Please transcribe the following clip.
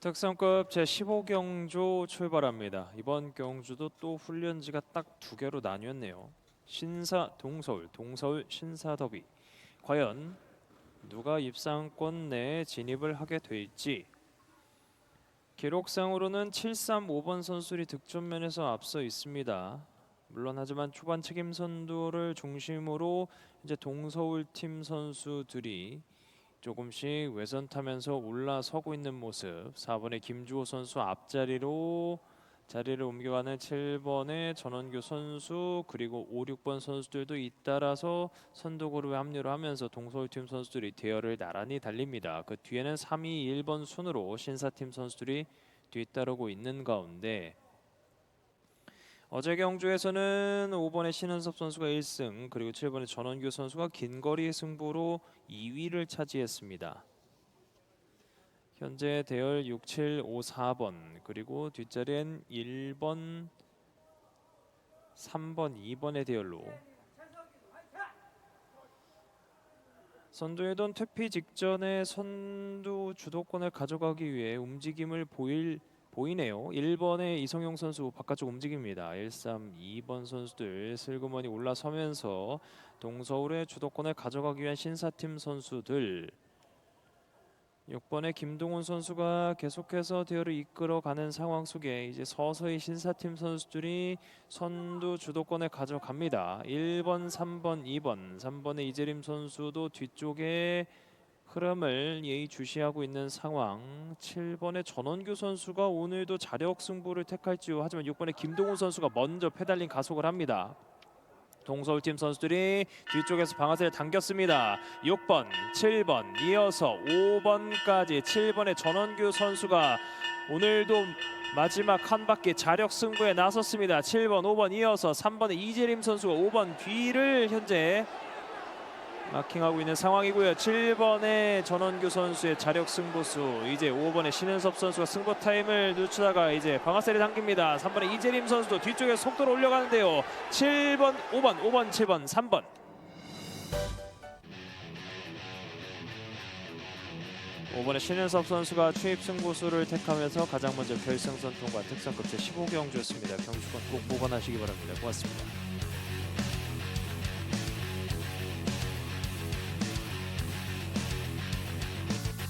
특성급 제15경주 출발합니다. 이번 경주도 또 훈련지가 딱 두 개로 나뉘었네요. 신사 동서울, 동서울 신사 더비. 과연 누가 입상권 내에 진입을 하게 될지. 기록상으로는 735번 선수들이 득점 면에서 앞서 있습니다. 물론 하지만 초반 책임 선두를 중심으로 이제 동서울 팀 선수들이 조금씩 외선 타면서 올라서고 있는 모습. 4번의 김주호 선수 앞자리로 자리를 옮겨가는 7번의 전원규 선수 그리고 5, 6번 선수들도 잇따라서 선두 그룹에 합류를 하면서 동서울팀 선수들이 대열을 나란히 달립니다. 그 뒤에는 3, 2, 1번 순으로 신사팀 선수들이 뒤따르고 있는 가운데 어제 경주에서는 5번의 신은섭 선수가 1승 그리고 7번의 전원규 선수가 긴 거리 승부로 2위를 차지했습니다. 현재 대열 6, 7, 5, 4번 그리고 뒷자리엔 1번, 3번, 2번의 대열로 선두에던 퇴피 직전에 선두 주도권을 가져가기 위해 움직임을 보일 보이네요. 1번의 이성용 선수 바깥쪽 움직입니다. 1, 3, 2번 선수들 슬그머니 올라서면서 동서울의 주도권을 가져가기 위한 신사팀 선수들 6번의 김동훈 선수가 계속해서 대열을 이끌어가는 상황 속에 이제 서서히 신사팀 선수들이 선두 주도권을 가져갑니다. 1번, 3번, 2번, 3번의 이재림 선수도 뒤쪽에 흐름을 예의주시하고 있는 상황. 7번의 전원규 선수가 오늘도 자력 승부를 택할지요. 하지만 6번의 김동훈 선수가 먼저 페달링 가속을 합니다. 동서울팀 선수들이 뒤쪽에서 방아쇠를 당겼습니다. 6번, 7번 이어서 5번까지 7번의 전원규 선수가 오늘도 마지막 한 바퀴 자력 승부에 나섰습니다. 7번, 5번 이어서 3번의 이재림 선수가 5번 뒤를 현재 마킹하고 있는 상황이고요. 7번의 전원규 선수의 자력 승부수 이제 5번의 신은섭 선수가 승부 타임을 늦추다가 이제 방아쇠를 당깁니다. 3번의 이재림 선수도 뒤쪽에 속도를 올려가는데요. 7번, 5번, 5번, 7번, 3번. 오번의 신은섭 선수가 추입 승부수를 택하면서 가장 먼저 결승선 통과 특성급 제 15경주였습니다. 경주권 꼭 보관하시기 바랍니다. 고맙습니다.